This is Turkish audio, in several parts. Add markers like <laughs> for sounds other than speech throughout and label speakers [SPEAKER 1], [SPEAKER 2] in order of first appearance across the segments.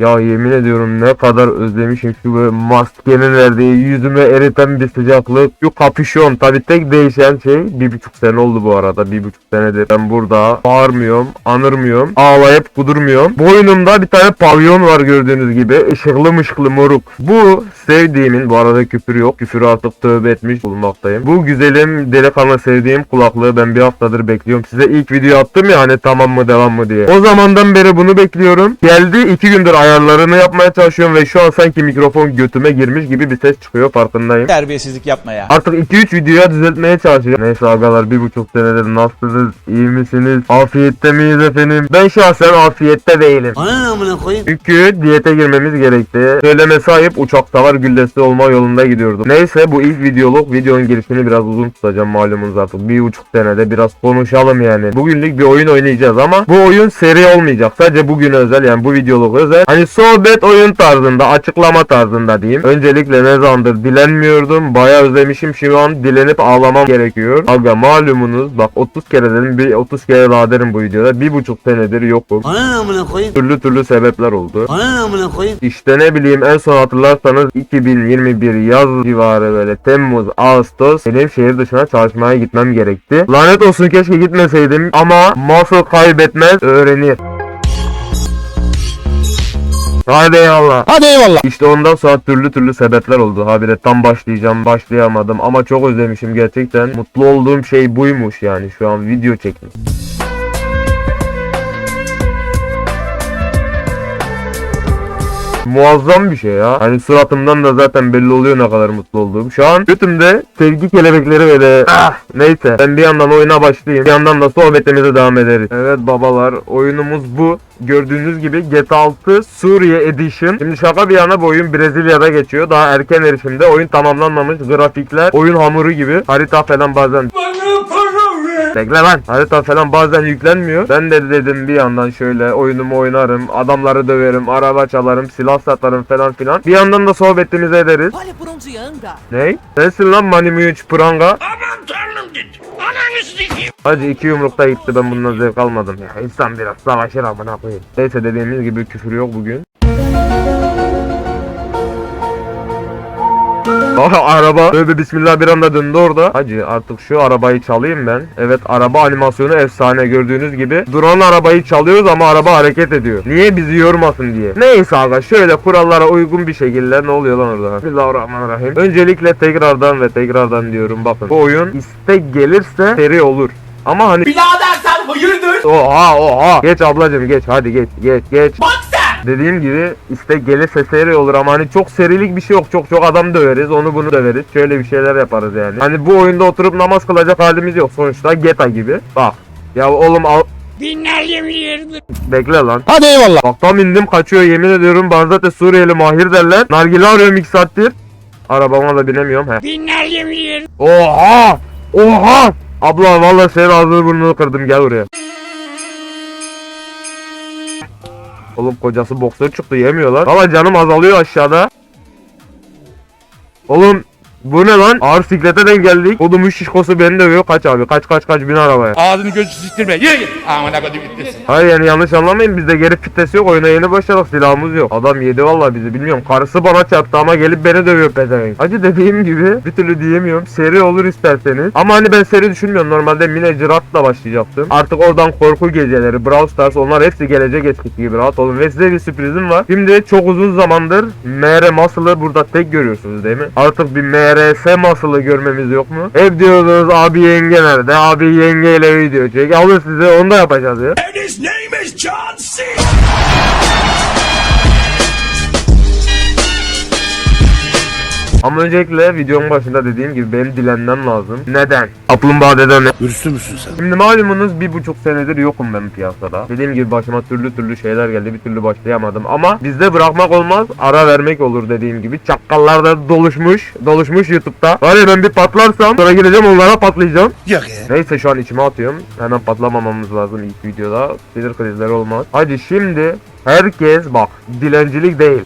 [SPEAKER 1] Ya yemin ediyorum ne kadar özlemişim şu böyle maskenin verdiği yüzüme eriten bir sıcaklık. Şu kapüşon tabi tek değişen şey bir buçuk sene oldu bu arada. Bir buçuk senedir ben burada bağırmıyorum, anırmıyorum, ağlayıp kudurmuyorum. Boynumda bir tane pavyon var gördüğünüz gibi. Işıklı mışıklı moruk. Bu sevdiğimin bu arada küfür yok. Küfür artık tövbe etmiş bulunmaktayım. Bu güzelim delikanlı sevdiğim kulaklığı ben bir haftadır bekliyorum. Size ilk video attım ya hani tamam mı devam mı diye. O zamandan beri bunu bekliyorum. Geldi iki gündür ayarlarını yapmaya çalışıyorum ve şu an sanki mikrofon götüme girmiş gibi bir ses çıkıyor farkındayım.
[SPEAKER 2] Terbiyesizlik yapma ya.
[SPEAKER 1] Artık 2-3 videoya düzeltmeye çalışacağım. Neyse agalar bir buçuk senedir nasılsınız? iyi misiniz? Afiyette miyiz efendim? Ben şahsen afiyette değilim.
[SPEAKER 3] Ana amına koyayım.
[SPEAKER 1] Çünkü diyete girmemiz gerekti. Söyleme sahip uçakta var güllesi olma yolunda gidiyordum. Neyse bu ilk videoluk videonun girişini biraz uzun tutacağım malumunuz artık. Bir buçuk senede biraz konuşalım yani. Bugünlük bir oyun oynayacağız ama bu oyun seri olmayacak. Sadece bugün özel yani bu videoluk özel. Hani sohbet oyun tarzında açıklama tarzında diyeyim. Öncelikle ne zamandır dilenmiyordum. Bayağı özlemişim. Şu an dilenip ağlamam gerekiyor. Aga malumunuz bak 30 kere dedim bir 30 kere daha derim bu videoda. Bir buçuk senedir yokum.
[SPEAKER 3] Ana amına koyayım.
[SPEAKER 1] Türlü türlü sebepler oldu.
[SPEAKER 3] Ana amına koyayım.
[SPEAKER 1] İşte ne bileyim en son hatırlarsanız 2021 yaz civarı böyle Temmuz, Ağustos benim şehir dışına çalışmaya gitmem gerekti. Lanet olsun keşke gitmeseydim ama muscle kaybetmez öğrenir. Hadi eyvallah.
[SPEAKER 2] Hadi eyvallah.
[SPEAKER 1] İşte ondan sonra türlü türlü sebepler oldu. Habire tam başlayacağım başlayamadım ama çok özlemişim gerçekten. Mutlu olduğum şey buymuş yani şu an video çekmek. Muazzam bir şey ya. Hani suratımdan da zaten belli oluyor ne kadar mutlu olduğum. Şu an götümde sevgi kelebekleri böyle ah neyse. Ben bir yandan oyuna başlayayım. Bir yandan da sohbetimize devam ederiz. Evet babalar oyunumuz bu. Gördüğünüz gibi GTA 6 Suriye Edition. Şimdi şaka bir yana bu oyun Brezilya'da geçiyor. Daha erken erişimde. Oyun tamamlanmamış. Grafikler oyun hamuru gibi. Harita falan bazen Bekle lan. Harita falan bazen yüklenmiyor. Ben de dedim bir yandan şöyle oyunumu oynarım. Adamları döverim. Araba çalarım. Silah satarım falan filan. Bir yandan da sohbetimizi ederiz. Ney? Sensin lan Mühüç Pranga. Hadi iki yumrukta gitti ben bundan zevk almadım ya. İnsan biraz savaşır amına koyayım. Neyse dediğimiz gibi küfür yok bugün. Aha araba böyle bismillah bir anda döndü orada. Hacı artık şu arabayı çalayım ben. Evet araba animasyonu efsane gördüğünüz gibi. Duran arabayı çalıyoruz ama araba hareket ediyor. Niye bizi yormasın diye. Neyse aga şöyle kurallara uygun bir şekilde ne oluyor lan orada? Bismillahirrahmanirrahim. Öncelikle tekrardan ve tekrardan diyorum bakın. Bu oyun istek gelirse seri olur. Ama hani
[SPEAKER 3] Birader sen hayırdır?
[SPEAKER 1] Oha oha. Geç ablacım geç hadi geç geç geç. Bak sen. Dediğim gibi istek gelirse seri olur ama hani çok serilik bir şey yok. Çok çok adam döveriz onu bunu döveriz. Şöyle bir şeyler yaparız yani. Hani bu oyunda oturup namaz kılacak halimiz yok. Sonuçta GTA gibi. Bak. Ya oğlum al. Bekle lan.
[SPEAKER 2] Hadi eyvallah.
[SPEAKER 1] Bak tam indim kaçıyor yemin ediyorum. Bana zaten Suriyeli mahir derler. Nargile arıyorum 2 saattir. Arabama da binemiyorum. He. Oha! Oha! Abla vallahi senin ağzını burnunu kırdım gel buraya. Oğlum kocası boksör çıktı yemiyorlar. Valla canım azalıyor aşağıda. Oğlum bu ne lan? Ağır siklete denk geldik. Üç şişkosu beni dövüyor. Kaç abi kaç kaç kaç bin arabaya.
[SPEAKER 2] Ağzını gözü siktirme. Yürü git. Aman akıdım gitmesin.
[SPEAKER 1] Hayır yani yanlış anlamayın bizde geri fitesi yok oyuna yeni başladık silahımız yok. Adam yedi vallahi bizi bilmiyorum karısı bana çarptı ama gelip beni dövüyor pezevenk. Hacı dediğim gibi bir türlü diyemiyorum seri olur isterseniz. Ama hani ben seri düşünmüyorum normalde Mine Cirat'la başlayacaktım. Artık oradan korku geceleri Brawl Stars onlar hepsi gelecek eskisi gibi rahat olun. Ve size bir sürprizim var. Şimdi çok uzun zamandır MR Muscle'ı burada tek görüyorsunuz değil mi? Artık bir MRS Muscle'ı görmemiz yok mu? Hep diyorsunuz abi yenge nerede? Abi yengeyle video çek. Alın size onu da yapacağız ya. Ama öncelikle videonun başında dediğim gibi benim dilenmem lazım. Neden? Kaplumbağa deden ne?
[SPEAKER 2] Hırslı mısın sen?
[SPEAKER 1] Şimdi malumunuz bir buçuk senedir yokum ben piyasada. Dediğim gibi başıma türlü türlü şeyler geldi. Bir türlü başlayamadım. Ama bizde bırakmak olmaz. Ara vermek olur dediğim gibi. Çakkallar da doluşmuş. Doluşmuş YouTube'da. Var ya ben bir patlarsam sonra gideceğim onlara patlayacağım.
[SPEAKER 2] Yok ya.
[SPEAKER 1] Neyse şu an içime atıyorum. Hemen patlamamamız lazım ilk videoda. Sinir krizleri olmaz. Hadi şimdi herkes bak dilencilik değil.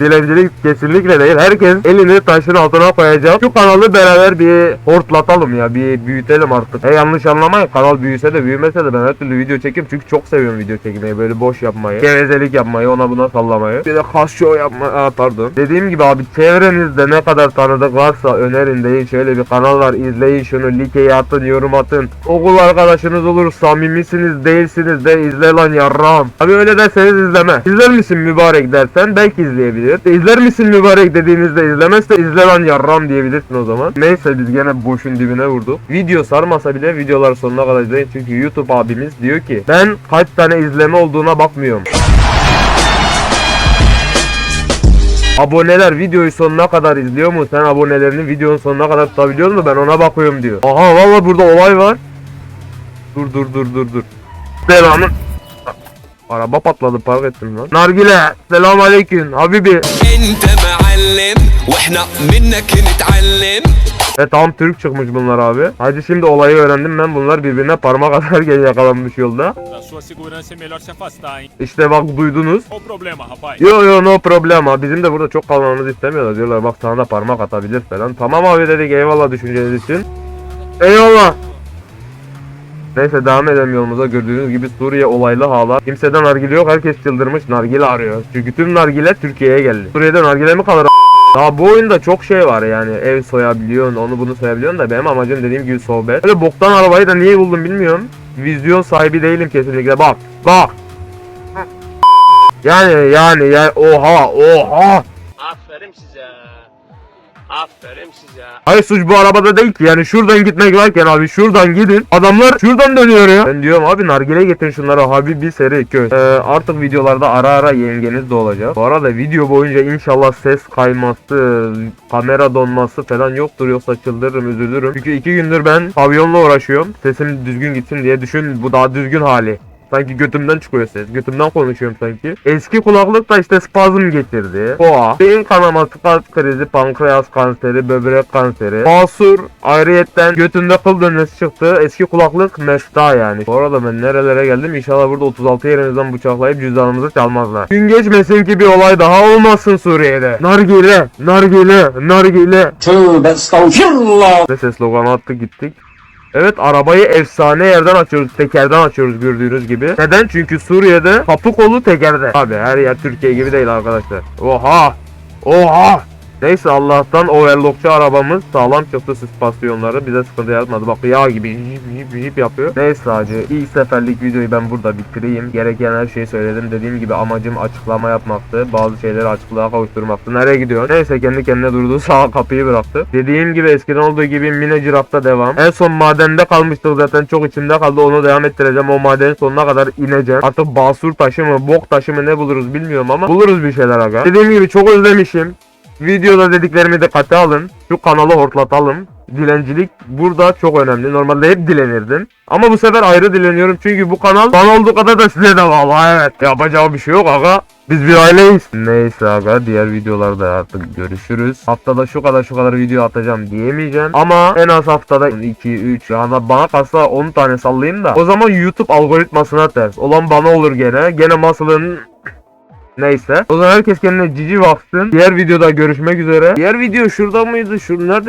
[SPEAKER 1] Dilencilik kesinlikle değil. Herkes elini taşın altına koyacak. Şu kanalı beraber bir hortlatalım ya. Bir büyütelim artık. E yanlış anlamayın. Kanal büyüse de büyümese de ben her türlü video çekeyim. Çünkü çok seviyorum video çekmeyi. Böyle boş yapmayı. Gevezelik yapmayı. Ona buna sallamayı. Bir de kas show yapmayı. Aa, pardon. Dediğim gibi abi çevrenizde ne kadar tanıdık varsa önerin deyin. Şöyle bir kanal var. izleyin şunu. Like'ye atın. Yorum atın. Okul arkadaşınız olur. Samimisiniz değilsiniz de izle lan yarram. Abi öyle derseniz izleme. İzler misin mübarek dersen belki izleyebilir. De İzler misin mübarek dediğinizde izlemezse izle lan yarram diyebilirsin o zaman. Neyse biz gene boşun dibine vurduk. Video sarmasa bile videolar sonuna kadar izleyin. Çünkü YouTube abimiz diyor ki ben kaç tane izleme olduğuna bakmıyorum. Aboneler videoyu sonuna kadar izliyor mu? Sen abonelerini videonun sonuna kadar tutabiliyor musun? Ben ona bakıyorum diyor. Aha valla burada olay var. Dur dur dur dur dur. Selamın. Araba patladı park ettim lan. Nargile selam aleyküm habibi. Ve e, tam Türk çıkmış bunlar abi. Hadi şimdi olayı öğrendim ben bunlar birbirine parmak atarken <laughs> yakalanmış yolda. İşte bak duydunuz. Yo yo no problema. Bizim de burada çok kalmamızı istemiyorlar. Diyorlar bak sana da parmak atabilir falan. Tamam abi dedik eyvallah düşünceniz için. Eyvallah. Neyse devam edelim yolumuza. Gördüğünüz gibi Suriye olaylı hala. Kimseden nargile yok. Herkes çıldırmış. Nargile arıyor. Çünkü tüm nargile Türkiye'ye geldi. Suriye'de nargile mi kalır? <laughs> Daha bu oyunda çok şey var yani ev soyabiliyorsun onu bunu soyabiliyorsun da benim amacım dediğim gibi sohbet. Böyle boktan arabayı da niye buldum bilmiyorum. Vizyon sahibi değilim kesinlikle bak bak. Yani yani yani oha oha.
[SPEAKER 4] Aferin size. Aferin size.
[SPEAKER 1] Hayır suç bu arabada değil ki yani şuradan gitmek varken abi şuradan gidin adamlar şuradan dönüyor ya. Ben diyorum abi nargile getirin şunlara abi bir seri köy. Ee, artık videolarda ara ara yengeniz de olacak. Bu arada video boyunca inşallah ses kayması, kamera donması falan yoktur yoksa çıldırırım üzülürüm. Çünkü iki gündür ben pavyonla uğraşıyorum. Sesim düzgün gitsin diye düşün bu daha düzgün hali. Sanki götümden çıkıyor ses. Götümden konuşuyorum sanki. Eski kulaklık da işte spazm getirdi. Boğa. Beyin kanaması, kalp krizi, pankreas kanseri, böbrek kanseri. Basur ayrıyetten götünde kıl dönmesi çıktı. Eski kulaklık mefta yani. Bu arada ben nerelere geldim? İnşallah burada 36 yerimizden bıçaklayıp cüzdanımızı çalmazlar. Gün geçmesin ki bir olay daha olmasın Suriye'de. Nargile, nargile, nargile.
[SPEAKER 3] Tövbe estağfirullah.
[SPEAKER 1] Ve sloganı attık gittik. Evet arabayı efsane yerden açıyoruz. Tekerden açıyoruz gördüğünüz gibi. Neden? Çünkü Suriye'de kapı kolu tekerde. Abi her yer Türkiye gibi değil arkadaşlar. Oha! Oha! Neyse Allah'tan overlockçu arabamız sağlam çıktı süspansiyonları bize sıkıntı yaratmadı. Bak yağ gibi jip jip jip yapıyor. Neyse hacı ilk seferlik videoyu ben burada bitireyim. Gereken her şeyi söyledim. Dediğim gibi amacım açıklama yapmaktı. Bazı şeyleri açıklığa kavuşturmaktı. Nereye gidiyor? Neyse kendi kendine durdu. <laughs> Sağ kapıyı bıraktı. Dediğim gibi eskiden olduğu gibi mine cirafta devam. En son madende kalmıştık zaten çok içimde kaldı. Onu devam ettireceğim. O madenin sonuna kadar ineceğim. Artık basur taşı mı bok taşı mı ne buluruz bilmiyorum ama buluruz bir şeyler aga. Dediğim gibi çok özlemişim. Videoda dediklerimi dikkate alın. Şu kanalı hortlatalım. Dilencilik burada çok önemli. Normalde hep dilenirdim. Ama bu sefer ayrı dileniyorum. Çünkü bu kanal bana olduğu kadar da size de bağlı. Evet. Yapacağı bir şey yok aga. Biz bir aileyiz. Neyse aga diğer videolarda artık görüşürüz. Haftada şu kadar şu kadar video atacağım diyemeyeceğim. Ama en az haftada 2 3 yani bana kalsa 10 tane sallayayım da. O zaman YouTube algoritmasına ters. Olan bana olur gene. Gene masalın Neyse. O zaman herkes kendine cici baksın. Diğer videoda görüşmek üzere. Diğer video şurada mıydı? Şur nerede?